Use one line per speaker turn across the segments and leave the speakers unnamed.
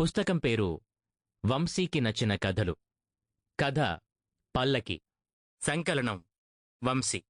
పుస్తకం పేరు వంశీకి నచ్చిన కథలు. కథ పల్లకి. సంకలనం వంశీ.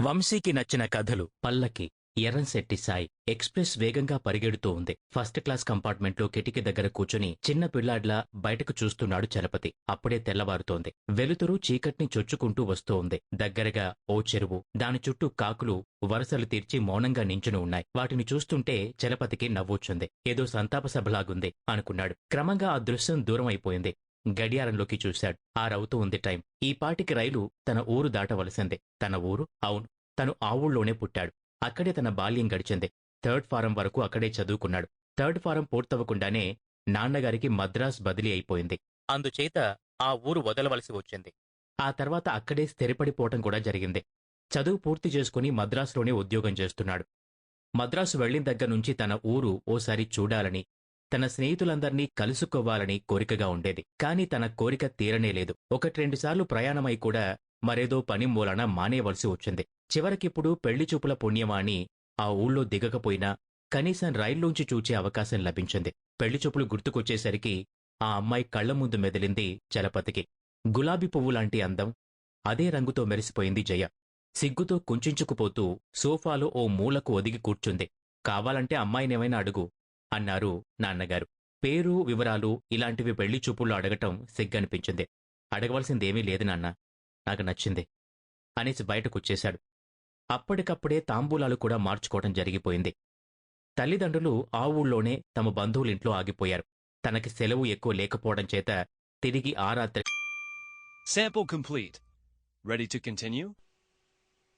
వంశీకి నచ్చిన కథలు పల్లకి. ఎర్రంశెట్టి సాయి ఎక్స్ప్రెస్ వేగంగా పరిగెడుతూ ఉంది. ఫస్ట్ క్లాస్ కంపార్ట్మెంట్లో కిటికీ దగ్గర కూర్చుని చిన్న పిల్లాడ్లా బయటకు చూస్తున్నాడు చలపతి. అప్పుడే తెల్లవారుతోంది. వెలుతురు చీకట్ని చొచ్చుకుంటూ వస్తూ ఉంది. దగ్గరగా ఓ చెరువు దాని చుట్టూ కాకులు వరసలు తీర్చి మౌనంగా నించుని ఉన్నాయి. వాటిని చూస్తుంటే చలపతికి నవ్వొచ్చుంది. ఏదో సంతాప సభలాగుంది అనుకున్నాడు. క్రమంగా ఆ దృశ్యం దూరం అయిపోయింది. గడియారంలోకి చూశాడు. ఆరవుతూ ఉంది టైం. ఈ పాటికి రైలు తన ఊరు దాటవలసిందే. తన ఊరు? అవును. తను ఆ ఊళ్ళోనే పుట్టాడు. అక్కడే తన బాల్యం గడిచింది. థర్డ్ ఫారం వరకు అక్కడే చదువుకున్నాడు. థర్డ్ ఫారం పూర్తవకుండానే నాన్నగారికి మద్రాస్ బదిలీ అయిపోయింది. అందుచేత ఆ ఊరు వదలవలసి వచ్చింది. ఆ తర్వాత అక్కడే స్థిరపడిపోవటం కూడా జరిగింది. చదువు పూర్తి చేసుకుని మద్రాసులోనే ఉద్యోగం చేస్తున్నాడు. మద్రాసు వెళ్ళిన దగ్గర నుంచి తన ఊరు ఓసారి చూడాలని తన స్నేహితులందర్నీ కలుసుకోవాలని కోరికగా ఉండేది. కాని తన కోరిక తీరనేలేదు ఒకటి రెండుసార్లు ప్రయాణమై కూడా మరేదో పని మూలన మానేయవలసి వచ్చింది. చివరికిప్పుడు పెళ్ళిచూపుల పుణ్యమాని ఆ ఊళ్ళో దిగకపోయినా కనీసం రైల్లోంచి చూచే అవకాశం లభించింది. పెళ్ళిచూపులు గుర్తుకొచ్చేసరికి ఆ అమ్మాయి కళ్ళ ముందు మెదిలింది చలపతికి. గులాబీ పువ్వు లాంటి అందం. అదే రంగుతో మెరిసిపోయింది జయ. సిగ్గుతో కుంచుకుపోతూ సోఫాలో ఓ మూలకు ఒదిగి కూర్చుంది. కావాలంటే అమ్మాయినేమైనా అడుగు అన్నారు నాన్నగారు. పేరు వివరాలు ఇలాంటివి పెళ్ళి చూపుల్లో అడగటం సిగ్గనిపించింది. అడగవలసిందేమీ లేదు నాన్న. నాకు నచ్చింది అనేసి బయటకొచ్చేశాడు. అప్పటికప్పుడే తాంబూలాలు కూడా మార్చుకోవటం జరిగిపోయింది తల్లిదండ్రులు ఆ ఊళ్ళోనే తమ బంధువులింట్లో ఆగిపోయారు తనకి సెలవు ఎక్కువ లేకపోవడం చేత తిరిగి ఆ రాత్రి
Sample complete. Ready to continue?